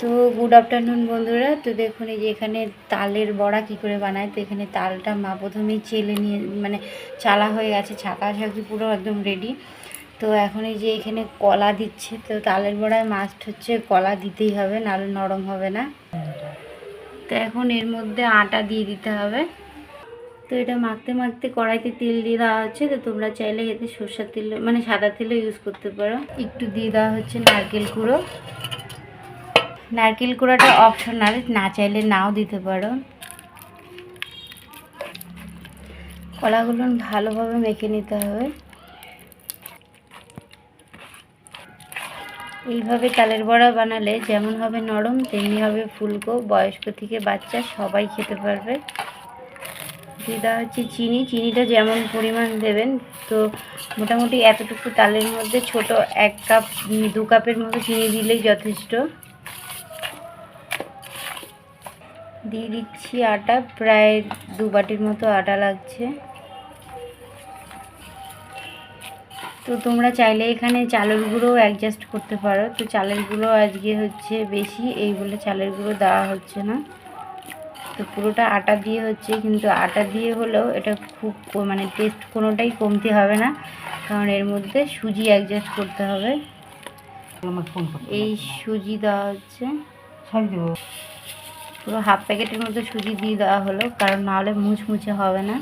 তো good afternoon বন্ধুরা। তো দেখুন, এই যে এখানে তালের বড়া কি করে বানায়? তো এখানে তালটা মা প্রথমেই চেলে নিয়ে মানে চালা হয়ে গেছে ছাকা ছাকি পুরো একদম রেডি তো এখন এই যে এখানে কলা দিচ্ছে, তো তালের বড়ায় মাস্ট হচ্ছে কলা দিতেই হবে, নাহলে নরম হবে না। তো এখন এর মধ্যে আটা দিয়ে দিতে হবে। তো এটা মাখতে মাখতে কড়াইতে তেল দিয়ে দেওয়া হচ্ছে। তো তোমরা চাইলে এতে সর্ষের তেল মানে সাদা তেলও ইউজ করতে পারো। একটু দিয়ে দেওয়া হচ্ছে নারকেল কুড়ো। নারকেল কুড়োটা অপশনাল না চাইলে নাও দিতে পারো। কলাগুলো ভালোভাবে মেখে নিতে হবে। এইভাবে তালের বড়া বানালে যেমন হবে নরম, তেমনি হবে ফুলকো। বয়স্ক থেকে বাচ্চা, সবাই খেতে পারবে। দেওয়া হচ্ছে চিনি। চিনিটা যেমন পরিমাণ দেবেন, তো মোটামুটি এতটুকু তালের মধ্যে ছোট এক কাপ, দু কাপের মতো চিনি দিলেই যথেষ্ট। দিয়ে দিচ্ছি আটা। প্রায় দু বাটির মতো আটা লাগছে। তো তোমরা চাইলে এখানে চালের গুঁড়ো অ্যাডজাস্ট করতে পারো। তো চালের গুঁড়ো আজকে হচ্ছে বেশি এই বলে চালের গুঁড়ো দেওয়া হচ্ছে না। তো পুরোটা আটা দিয়ে হচ্ছে কিন্তু আটা দিয়ে হলেও এটা খুব মানে টেস্ট কোনোটাই কমতি হবে না। কারণ এর মধ্যে সুজি অ্যাডজাস্ট করতে হবে। এই সুজি দেওয়া হচ্ছে। পুরো হাফ প্যাকেটের মতো সুজি দিয়ে দেওয়া হলো, কারণ নাহলে মুচমুচে হবে না।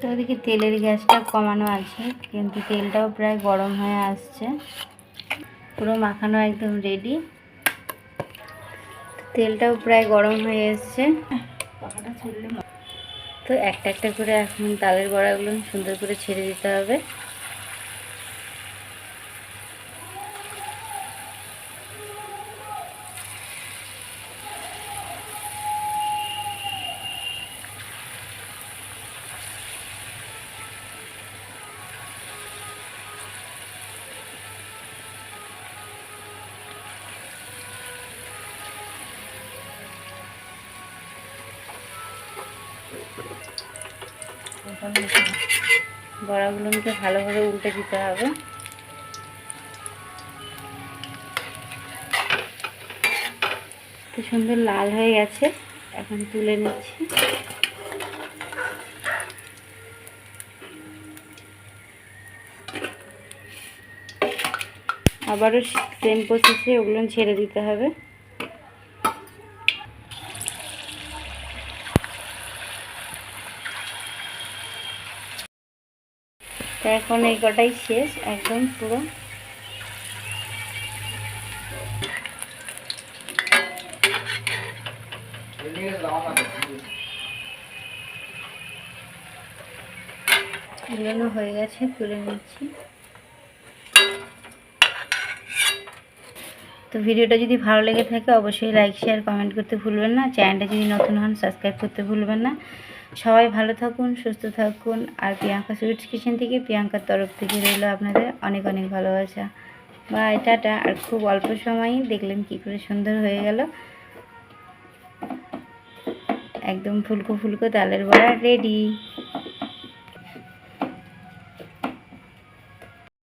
তো ওদিকে তেলের গ্যাসটা কমানো আছে, কিন্তু তেলটাও প্রায় গরম হয়ে আসছে। পুরো মাখানো একদম রেডি তেলটাও প্রায় গরম হয়ে এসছে। তো একটা একটা করে এখন তালের বড়াগুলো সুন্দর করে ছেড়ে দিতে হবে। বড়াগুলোকে ভালোভাবে উল্টে দিতে হবে। তো সুন্দর লাল হয়ে গেছে। এখন তুলে নিচ্ছি। আবারও সেম প্রসেসে ওগুলো ছেড়ে দিতে হবে। তো এখন এই কটাই শেষ একদম পুরো। হয়ে গেছে তুলে নিচ্ছি। তো ভিডিওটা যদি ভালো লেগে থাকে, অবশ্যই লাইক শেয়ার কমেন্ট করতে ভুলবেন না। চ্যানেলটা যদি নতুন হন সাবস্ক্রাইব করতে ভুলবেন না। সবাই ভালো থাকুন, সুস্থ থাকুন। আর প্রিয়াঙ্কা সুইটস কিচেন থেকে প্রিয়াঙ্কার তরফ থেকে রইল আপনাদের অনেক অনেক ভালোবাসা। By, tata. আর খুব অল্প সময়ই দেখলেন কি করে সুন্দর হয়ে গেল। একদম ফুলকো ফুলকো তালের বড়া রেডি